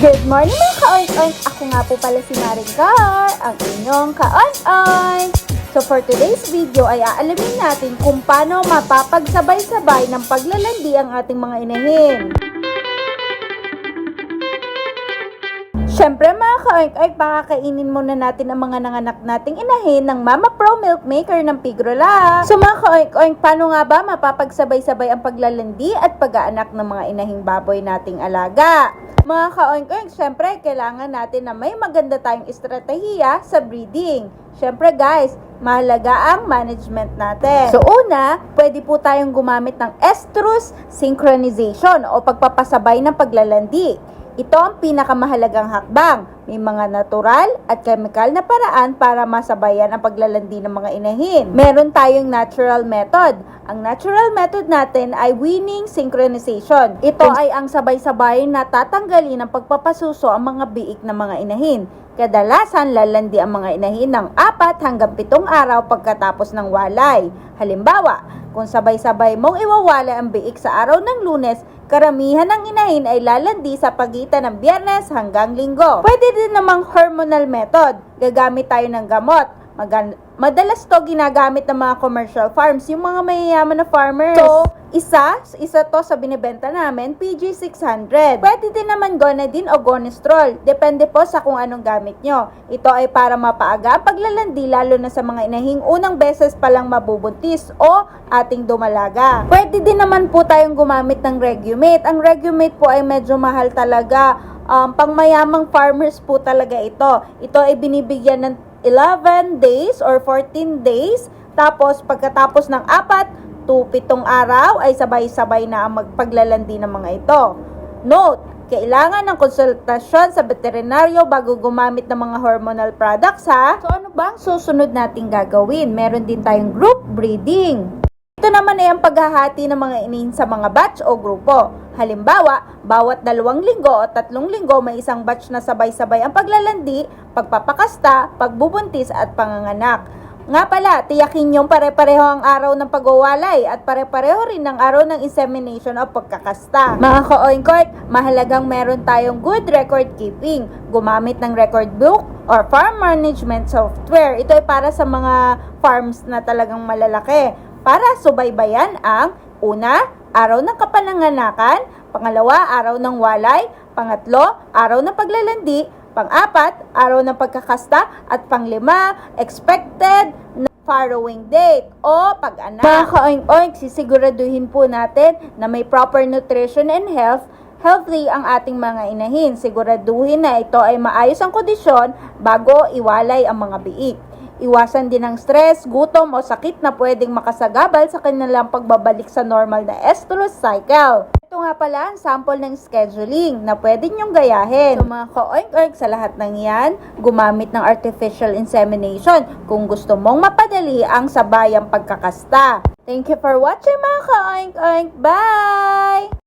Good morning mga ka-oink-oink! Ako nga po pala si Maring Gar, ang inyong ka-oink-oink! So for today's video ay aalamin natin kung paano mapapagsabay-sabay ng paglalandi ang ating mga inahin. Siyempre mga ka-oink-oink, pakakainin muna natin ang mga nanganak nating inahin ng Mama Pro Milk Maker ng Pigrola. So mga ka-oink-oink, paano nga ba mapapagsabay-sabay ang paglalandi at pag-aanak ng mga inahing baboy nating alaga? Mga ka-oink-oink, syempre kailangan natin na may maganda tayong estratehiya sa breeding. Syempre guys, mahalaga ang management natin. So una, pwede po tayong gumamit ng estrus synchronization o pagpapasabay ng paglalandi. Ito ang pinakamahalagang hakbang. May mga natural at chemical na paraan para masabayan ang paglalandi ng mga inahin. Meron tayong natural method. Ang natural method natin ay winning synchronization. Ito ay ang sabay-sabay na tatanggalin ng pagpapasuso ang mga biik ng mga inahin. Kadalasan lalandi ang mga inahin ng apat hanggang pitong araw pagkatapos ng walay. Halimbawa, kung sabay-sabay mong iwawala ang biik sa araw ng lunes, karamihan ng inahin ay lalandi sa pagitan ng biyernes hanggang linggo. Pwede din namang hormonal method. Gagamit tayo ng gamot. Magan- Madalas to ginagamit ng mga commercial farms, yung mga mayayaman na farmers. So, isa, isa to sa binibenta namin, PG600. Pwede din naman Gonadin o Gonestrol. Depende po sa kung anong gamit nyo. Ito ay para mapaaga paglalandi lalo na sa mga inahing unang beses palang mabubuntis o ating dumalaga. Pwede din naman po tayong gumamit ng Regulate. Ang Regulate po ay medyo mahal talaga. Um, pangmayamang farmers po talaga ito. Ito ay binibigyan ng 11 days or 14 days. Tapos pagkatapos ng apat to pitong araw ay sabay-sabay na ang magpaglalandi ng mga ito. Note, kailangan ng konsultasyon sa veterinaryo bago gumamit ng mga hormonal products ha. So ano ba ang susunod nating gagawin? Meron din tayong group breeding. Ito naman ay ang paghahati ng mga inahin sa mga batch o grupo. Halimbawa, bawat dalawang linggo o tatlong linggo may isang batch na sabay-sabay ang paglalandi, pagpapakasta, pagbubuntis at panganganak. Nga pala, tiyakin yung pare-pareho ang araw ng pagwawalay at pare-pareho rin ang araw ng insemination o pagkakasta. Mga ka-oink-oink, mahalagang meron tayong good record keeping. Gumamit ng record book or farm management software. Ito ay para sa mga farms na talagang malalaki. Para subaybayan ang una, araw ng kapananganakan, pangalawa, araw ng walay, pangatlo, araw ng paglalandi, pang-apat, araw ng pagkakasta, at panglima, expected na farrowing date o pag-anak. Mga ka-oink-oink, sisiguraduhin po natin na may proper nutrition and health healthy ang ating mga inahin. Siguraduhin na ito ay maayos ang kondisyon bago iwalay ang mga biik. Iwasan din ang stress, gutom o sakit na pwedeng makasagabal sa kanilang pagbabalik sa normal na estrus cycle. Nga pala ang sample ng scheduling na pwede nyong gayahin. So mga ka-oink-oink sa lahat ng yan, gumamit ng artificial insemination kung gusto mong mapadali ang sabayang pagkakasta. Thank you for watching mga ka-oink-oink. Bye!